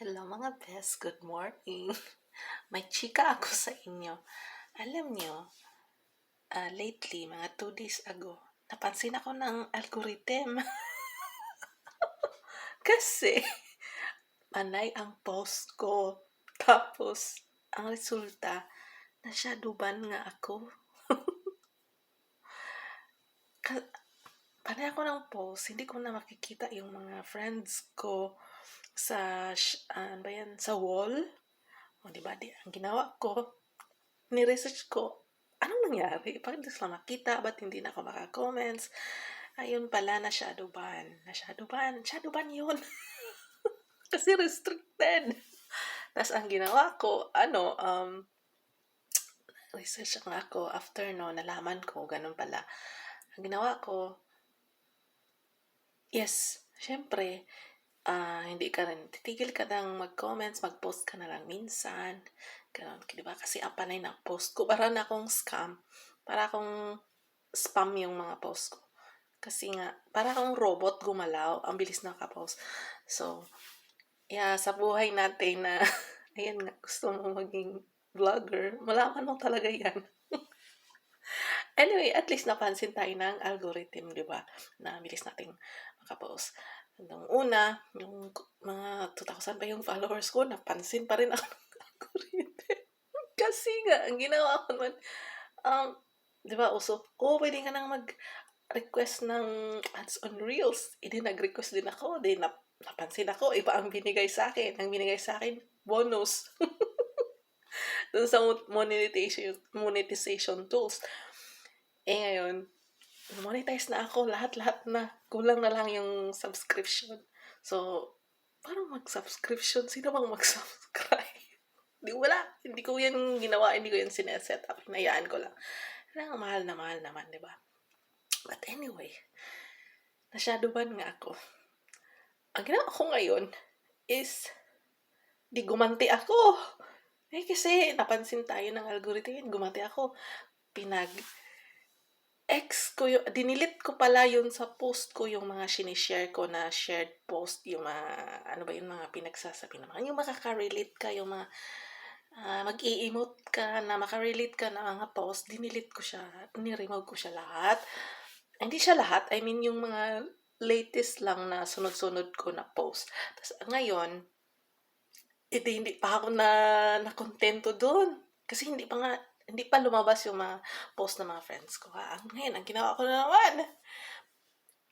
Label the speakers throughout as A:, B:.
A: Hello mga best, good morning. May chika ako sa inyo. Alam nyo, ah, lately, mga two days ago, napansin ako ng algorithm. Kasi, panay ang post ko. Tapos, ang resulta, nasyaduban nga ako. Panay ako ng post, hindi ko na makikita yung mga friends ko sa, ah, ano ba yan, sa wall. O, di ba? Di, ang ginawa ko, ni-research ko, anong nangyari? Bakit di sila makita? Ba't hindi na ako maka-comments? Ayun pala, na shadow ban. Na shadow ban. Shadow ban yun. Kasi restricted. Tapos ang ginawa ko, ano, um, research nga ako after no, nalaman ko, ganun pala. Ang ginawa ko, yes, syempre, ah hindi ka rin, titigil ka nang mag-comments, mag-post ka na lang minsan. Ganun, di ba? Kasi ang panay ng post ko, para na akong scam. Para akong spam yung mga post ko. Kasi nga, para akong robot gumalaw, ang bilis nakapost. So, yeah, sa buhay natin na, ayan nga, gusto mo maging vlogger, malaman mo talaga yan. anyway, at least napansin tayo ng algorithm, di ba? Na bilis nating makapost. Nung una, yung k- mga 2,000 pa yung followers ko, napansin pa rin ako. Kasi nga, ang ginawa ko naman, um, di ba, uso, oh, pwede ka nang mag-request ng ads on Reels. E di nag-request din ako, di nap napansin ako, iba ang binigay sa akin. Ang binigay sa akin, bonus. Dun sa mo- monetization, monetization tools. Eh ngayon, monetize na ako, lahat-lahat na. Kulang na lang yung subscription. So, parang mag-subscription? Sino bang mag-subscribe? Di wala. Hindi ko yan ginawa, hindi ko yan sineset up. Hinayaan ko lang. Kailangan mahal na mahal naman, di ba? But anyway, nasyaduban nga ako. Ang ginawa ko ngayon is, di gumanti ako. Eh kasi napansin tayo ng algorithm, gumanti ako. Pinag ex ko yung, dinilit ko pala yun sa post ko, yung mga sinishare ko na shared post, yung mga, ano ba yung mga pinagsasabi naman, yung makaka-relate ka, yung mga, ah, mag-i-emote ka na makarelate ka na mga post, dinilit ko siya, niremove ko siya lahat. Hindi siya lahat, I mean yung mga latest lang na sunod-sunod ko na post. Tapos ngayon, hindi, hindi pa ako na nakontento doon. Kasi hindi pa nga, hindi pa lumabas yung mga post ng mga friends ko. Ha? Ang- Ngayon, ang ginawa ko na naman,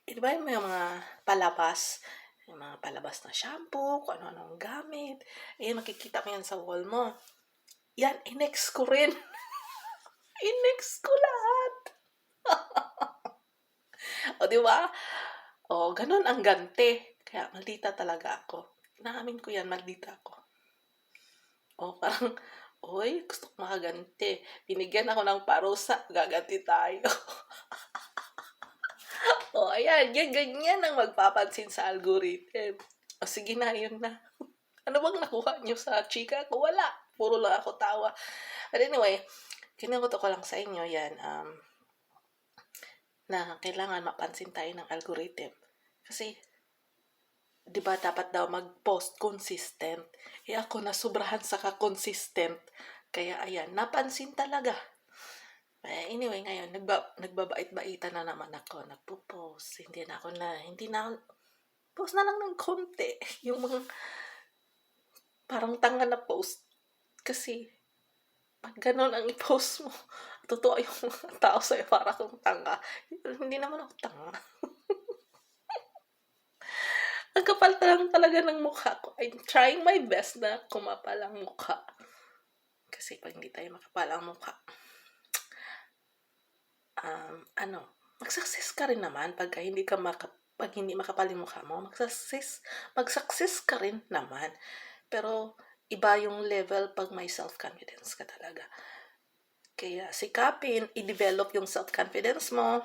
A: eh, di ba yung mga palabas, yung mga palabas na shampoo, kung ano-anong gamit, eh, makikita mo yan sa wall mo. Yan, inex ko rin. inex ko lahat. o, di ba? O, ganun ang gante. Kaya, maldita talaga ako. Naamin ko yan, maldita ako. O, parang, Oy, gusto ko makaganti. Binigyan ako ng parusa, gaganti tayo. o, ayan, yan, ganyan ang magpapansin sa algorithm. O, sige na, yun na. ano bang nakuha nyo sa chika ko? Wala. Puro lang ako tawa. But anyway, kinukuto ko lang sa inyo yan, um, na kailangan mapansin tayo ng algorithm. Kasi, di ba dapat daw mag-post consistent? Eh ako na sobrahan sa ka-consistent. Kaya ayan, napansin talaga. Eh, anyway, ngayon, nagba, nagbabait-baitan na naman ako. Nagpo-post. Hindi na ako na, hindi na, post na lang ng konti. Yung mga, parang tanga na post. Kasi, pag ganun ang i-post mo, totoo yung mga tao sa'yo para kang tanga. Hindi naman ako tanga. Ang kapal lang talaga ng mukha ko. I'm trying my best na kumapal ang mukha. Kasi pag hindi tayo makapal ang mukha, um, ano, mag-success ka rin naman pag hindi ka maka, pag hindi makapal yung mukha mo, mag-success, mag-success ka rin naman. Pero, iba yung level pag may self-confidence ka talaga. Kaya, sikapin, i-develop yung self-confidence mo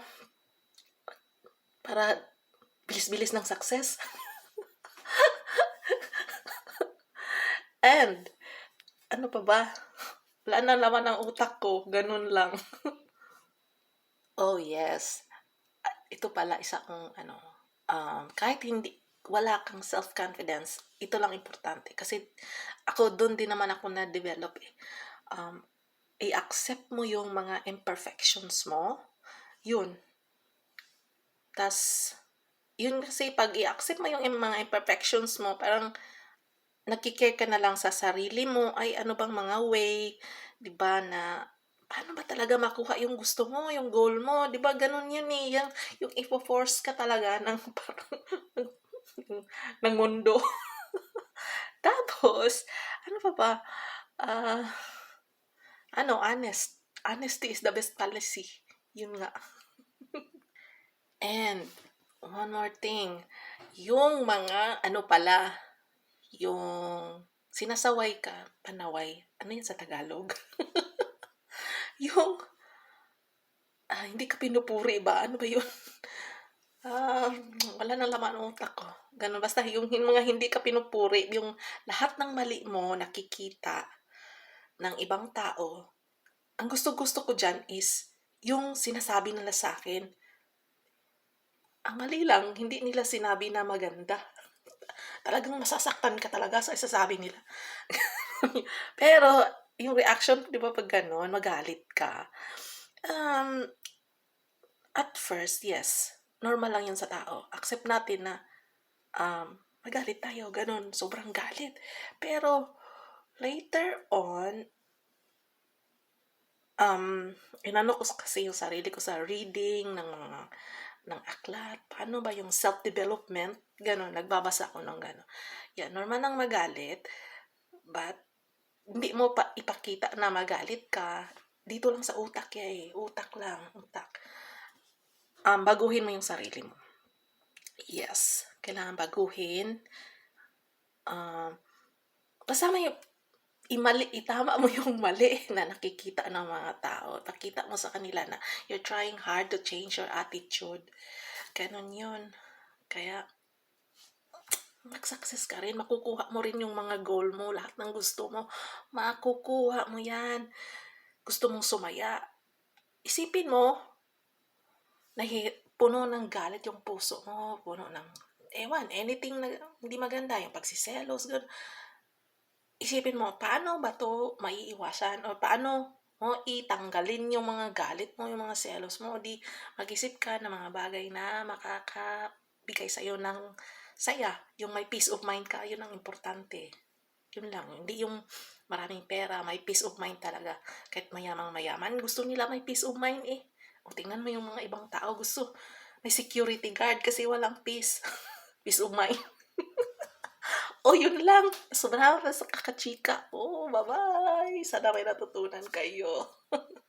A: para bilis-bilis ng success. And, ano pa ba? Wala na naman ang utak ko. Ganun lang. oh, yes. Ito pala isa kong, ano, um, kahit hindi, wala kang self-confidence, ito lang importante. Kasi ako, doon din naman ako na-develop eh. Um, i-accept mo yung mga imperfections mo. Yun. Tas, yun kasi pag i-accept mo yung mga imperfections mo, parang nakikare ka na lang sa sarili mo, ay ano bang mga way, di ba, na paano ba talaga makuha yung gusto mo, yung goal mo, di ba, ganun yun eh, yung, yung ifo-force ka talaga ng ng mundo. Tapos, ano pa ba, ah, ano, honest. Honesty is the best policy. Yun nga. And, one more thing. Yung mga, ano pala, yung sinasaway ka, panaway. Ano yun sa Tagalog? yung, ah, hindi ka pinupuri ba? Ano ba yun? Ah, wala nang laman ang utak ko. Ganun, basta yung hin- mga hindi ka pinupuri, yung lahat ng mali mo nakikita ng ibang tao, ang gusto-gusto ko dyan is yung sinasabi nila sa akin. Ang mali lang, hindi nila sinabi na maganda. Talagang masasaktan ka talaga sa isasabi nila. Pero, yung reaction, di ba pag gano'n, magalit ka. Um, at first, yes, normal lang yun sa tao. Accept natin na um, magalit tayo, ganun, sobrang galit. Pero, later on, um, inano ko kasi yung sarili ko sa reading ng mga ng aklat, paano ba yung self-development, gano'n, nagbabasa ako ng gano'n. Yan, normal nang magalit, but hindi mo pa ipakita na magalit ka, dito lang sa utak ya eh, utak lang, utak. Um, baguhin mo yung sarili mo. Yes, kailangan baguhin. Um, kasama yung imali, itama mo yung mali na nakikita ng mga tao. Nakita mo sa kanila na you're trying hard to change your attitude. Ganon yun. Kaya, mag-success ka rin. Makukuha mo rin yung mga goal mo. Lahat ng gusto mo. Makukuha mo yan. Gusto mong sumaya. Isipin mo, nahi, puno ng galit yung puso mo. Puno ng, ewan, anything na hindi maganda. Yung pagsiselos, gano'n isipin mo, paano ba to maiiwasan? O paano mo itanggalin yung mga galit mo, yung mga selos mo? Di mag-isip ka ng mga bagay na makakabigay sa'yo ng saya. Yung may peace of mind ka, yun ang importante. Yun lang. Hindi yung maraming pera, may peace of mind talaga. Kahit mayamang mayaman, gusto nila may peace of mind eh. O tingnan mo yung mga ibang tao, gusto may security guard kasi walang peace. peace of mind. O, oh, yun lang. Sobrang sa kakachika. Oh, bye-bye. Sana may natutunan kayo.